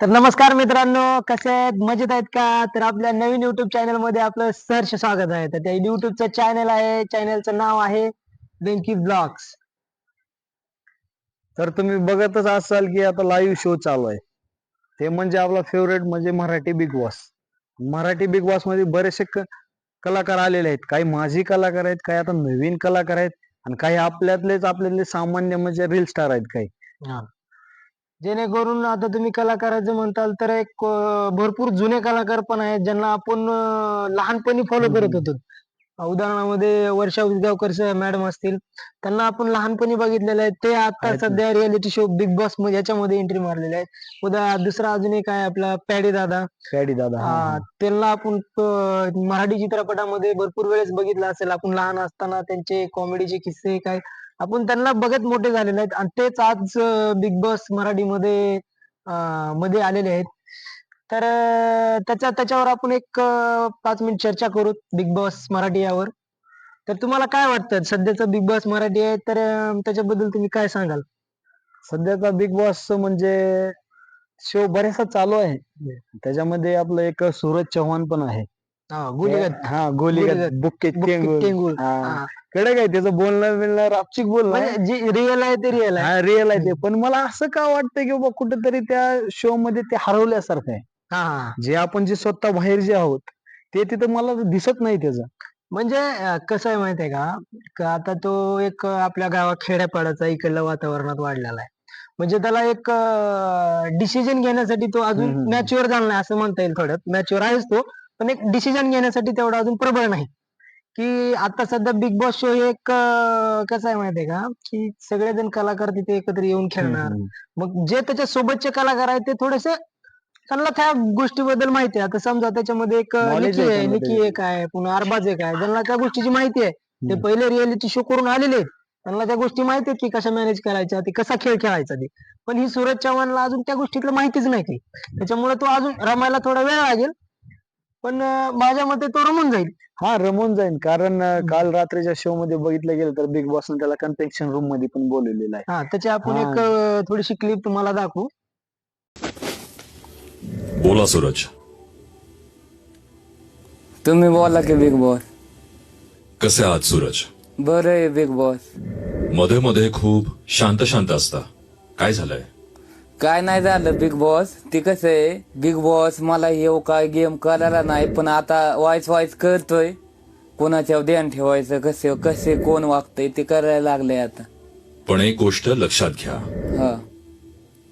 तर नमस्कार मित्रांनो कसे आहेत? मजेत आहेत का? तर आपल्या नवीन युट्यूब चॅनलमध्ये आपलं सहर्ष स्वागत आहे. तर त्या युट्यूबचं चॅनल आहे चॅनलचं नाव आहे वेंकी ब्लॉग्स तर तुम्ही बघतच असाल की आता लाईव्ह शो चालू आहे. ते म्हणजे आपला फेवरेट म्हणजे Marathi Bigg Boss Marathi Bigg बॉसमध्ये बरेचसे कलाकार आलेले आहेत. काही माजी कलाकार आहेत काही आता नवीन कलाकार आहेत. आणि काही आपल्यातलेच आपल्यातले सामान्य म्हणजे रील स्टार आहेत काही. जेणेकरून आता तुम्ही कलाकाराचं म्हणताल तर एक अं, भरपूर जुने कलाकार पण आहेत ज्यांना आपण अं, लहानपणी फॉलो करत होतो. उदाहरणामध्ये वर्षा उसगावकर मॅडम असतील. त्यांना आपण लहानपणी बघितलेले आहेत ते आता आहेत ना. सध्या रियालिटी शो बिग बॉसमध्ये याच्यामध्ये एंट्री मारलेले आहेत. उदा दुसरा अजून एक आहे आपला पॅडी दादा. पॅडी दादा हा, हा, हा. त्यांना आपण मराठी चित्रपटामध्ये भरपूर वेळेस बघितलं असेल. आपण लहान असताना त्यांचे कॉमेडीचे किस्से काय आपण त्यांना बघत मोठे झालेले आहेत. आणि तेच आज बिग बॉस मराठीमध्ये मध्ये आलेले आहेत. तर त्याच्या त्याच्यावर आपण एक पाच मिनिट चर्चा करू बिग बॉस मराठी यावर. तर तुम्हाला काय वाटतं? सध्याचं बिग बॉस मराठी आहे तर त्याच्याबद्दल तुम्ही काय सांगाल? सध्याचा बिग बॉस म्हणजे शो बरेचसा चालू आहे. त्याच्यामध्ये आपलं एक सूरज चव्हाण पण आहे. हा, गुलीगत हा. बुक्के. हा. त्याचं बोलणं बिलणं रापचिक बोलणं. आहे. म्हणजे जे रिअल आहे ते रिअल आहे. हा रिअल आहे ते. पण मला असं का वाटतं की बाबा कुठेतरी त्या शो मध्ये ते हरवल्यासारखं आहे. हा हा. जे आपण जे स्वतः बाहेर जे आहोत ते तिथं मला दिसत नाही त्याचं. म्हणजे अं, कसं आहे माहितीये का? का आता तो एक अं, आपल्या गावात खेड्यापाड्याचा इकडल्या वातावरणात वाढलेला आहे. म्हणजे त्याला एक डिसिजन घेण्यासाठी तो अजून हम्म. मॅच्युअर झाला नाही असं म्हणता येईल थोडं. मॅच्युअर आहेच तो पण एक डिसिजन घेण्यासाठी तेवढा अजून प्रबळ नाही. की आता सध्या बिग बॉस शो हे एक कसं आहे माहितीये का? की सगळेजण कलाकार तिथे एकत्र येऊन खेळणार. मग जे त्याच्या सोबतचे कलाकार आहेत ते थोडेसे त्यांना त्या गोष्टीबद्दल माहिती आहे. आता समजा त्याच्यामध्ये एक निकी आहे. निकी एक आहे पुन्हा अरबाज एक आहे. ज्यांना त्या गोष्टीची माहिती आहे. ते. पहिले रिअलिटी शो करून आलेले आहेत. त्यांना त्या गोष्टी माहिती आहेत की कशा मॅनेज करायच्या ते कसा खेळ खेळायचा ते. पण ही सूरज चव्हाणला अजून त्या गोष्टीतलं माहितीच नाही त्याच्यामुळे तो अजून रमायला थोडा वेळ लागेल. पण अं, माझ्या मते तो रमून जाईल. हा रमून जाईन कारण अं, काल रात्रीच्या शो मध्ये बघितलं गेलं तर बिग बॉस त्याला कन्फेक्शन रूममध्ये पण बोलवलेलं आहे. हा त्याची आपण हा. एक अं, थोडीशी क्लिप तुम्हाला दाखवू. बोला सूरज. तुम्ही बोला की बिग बॉस कसे आहात सूरज? बरं आहे बिग बॉसमध्ये मध्ये खूप शांत शांत असता. काय झालंय? काय नाही झालं बिग बॉस ते कसं आहे बिग बॉस मला येऊ काय गेम करायला नाही पण आता वाईस वाईस करतोय. कोणाच्या ध्यान ठेवायचं कसे कसे कोण वागतंय ते करायला लागलंय आता. पण एक गोष्ट लक्षात घ्या. ह.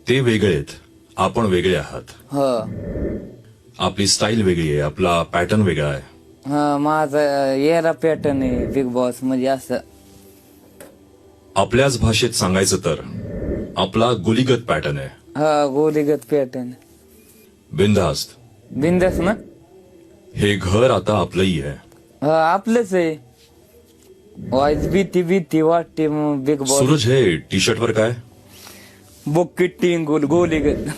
ते वेगळे आहेत. आपण वेगळे आहात. ह. आपली स्टाईल वेगळी आहे आपला पॅटर्न वेगळा आहे. हा माझा येरा पॅटर्न आहे बिग बॉस म्हणजे असं. आपल्याच भाषेत सांगायचं तर आपला गुलीगत पॅटर्न आहे. हा गोलीगत पॅटर्न बिनधास्त. बिंदस ना? हे घर आता आपलंही आहे. हा आपलंच आहे. वाईस भीती भीती वाटते मग बिग बॉस सूरज हे टी शर्ट वर काय? बुक्की टिंगुल गोलीगत.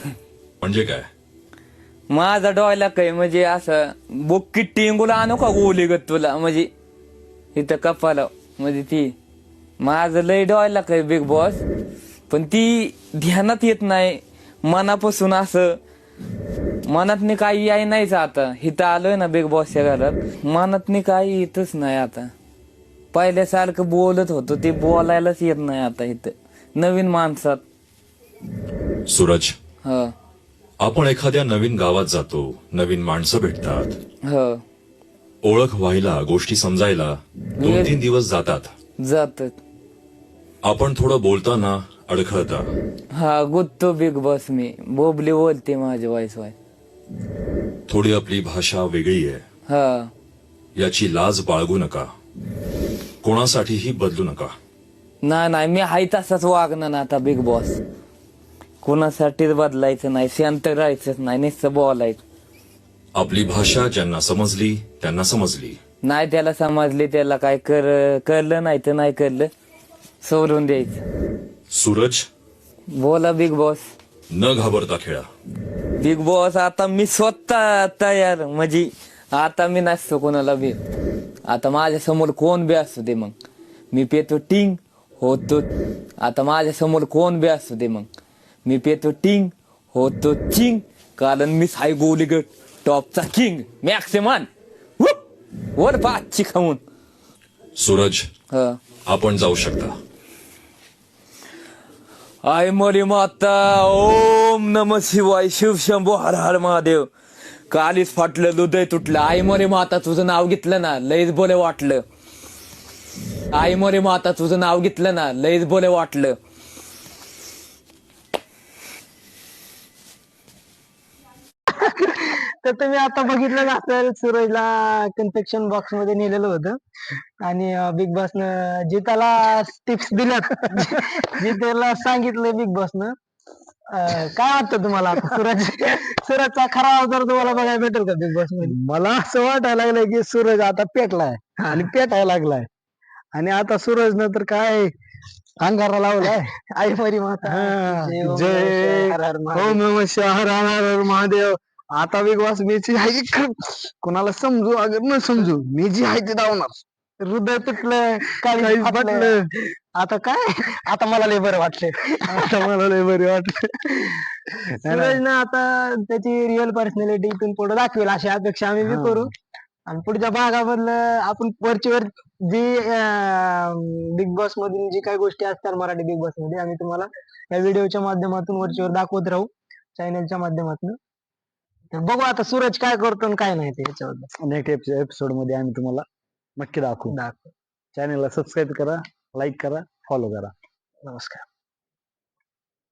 म्हणजे काय? माझा डोयला काय म्हणजे असं बुक्की टिंगूला आणू का गोली ग तुला? म्हणजे इथं कपाला म्हणजे ती. माझं लय डोयला काय बिग बॉस पण ती ध्यानात येत नाही. मनापासून असं मनातनी काही याय नाहीच आता. इथं आलोय ना बिग बॉसच्या घरात. मनातनी काही येतच नाही आता. पहिल्यासारखं बोलत होतो ते बोलायलाच येत नाही आता इथं. नवीन माणसात. सूरज ह. आपण एखाद्या नवीन गावात जातो नवीन माणसं भेटतात. ह. ओळख व्हायला गोष्टी समजायला दोन तीन दिवस जातात. जातात. आपण थोडं बोलताना अडखळता. हा गुत्तो बिग बॉस मी. बोबली बोलते माझी वाईस वाय. थोडी आपली भाषा वेगळी आहे. हा. याची लाज बाळगू नका. कोणासाठीही बदलू नका. नाही नाही मी हाय तसाच वागणार ना आता बिग बॉस. कोणासाठीच बदलायचं नाही शांत राहायचंच नाही नुसतं बोलायचं. आपली भाषा ज्यांना समजली त्यांना समजली. नाही त्याला समजले त्याला काय कर करलं नाही तर नाही करलं सोडून द्यायचं. सूरज बोला बिग बॉस. न घाबरता खेळा. बिग बॉस आता मी स्वतः तयार. म्हणजे आता मी नसतो कोणाला बी. आता माझ्यासमोर कोण बी असू दे मग. मी पेतो टिंग होतो. आता माझ्यासमोर कोण बी असू दे मग. मी पेतो टिंग होतो चिंग. कारण मीच हाय गोलीगट टॉपचा किंग मॅक्सिमन वर पाचची खाऊन सूरज हा. आपण जाऊ शकता. आय मरी माता ओम नम शिवाय शिव शंभो हर हर महादेव. कालीच फाटलं हृदय तुटलं. आई मरे माता तुझं नाव घेतलं ना लईच बोले वाटलं. आई मरे माता तुझं नाव घेतलं ना लईच बोले वाटलं. तर तुम्ही आता बघितलं असेल सूरजला कन्फेक्शन बॉक्समध्ये नेलेलं होतं. आणि बिग बॉस न जे त्याला टिप्स दिल्यात. जे त्याला सांगितलं बिग बॉस न काय वाटतं तुम्हाला आता सूरज सूरजचा खरा अवतार तुम्हाला बघायला भेटेल का बिग बॉसमध्ये? मला असं वाटायला लागलंय की सूरज आता पेटलाय आणि पेटायला लागलाय. आणि आता सूरजनं तर काय अंगारा लावलाय. आई मरी माता. हा, जय ओम जय हर हर महादेव. ओम नम हर हर हर महादेव. आता बिग बॉस मी जी आहे खरं कोणाला समजू अगर न समजू मी जी आहे ती धावणार हृदय तुटलं काही. पटलं आता काय? आता मला लय बरं वाटलं आता मला लय बरी वाटत सूरजनं आता त्याची रिअल पर्सनॅलिटी इथून पुढे दाखवेल अशी अपेक्षा आम्ही बी. करू. आणि पुढच्या भागामधलं आपण वरची वर जी बिग बॉस मधून जी काही गोष्टी असतात मराठी बिग बॉसमध्ये आम्ही तुम्हाला या व्हिडिओच्या माध्यमातून वरचीवर दाखवत राहू. चॅनलच्या माध्यमातून. तर बघू आता सूरज काय करतो आणि काय नाही ते याच्याबद्दल. नेक्स्ट एपिसोडमध्ये आम्ही तुम्हाला नक्की दाखवू. दाखव. चॅनलला सबस्क्राईब करा लाईक करा फॉलो करा. नमस्कार.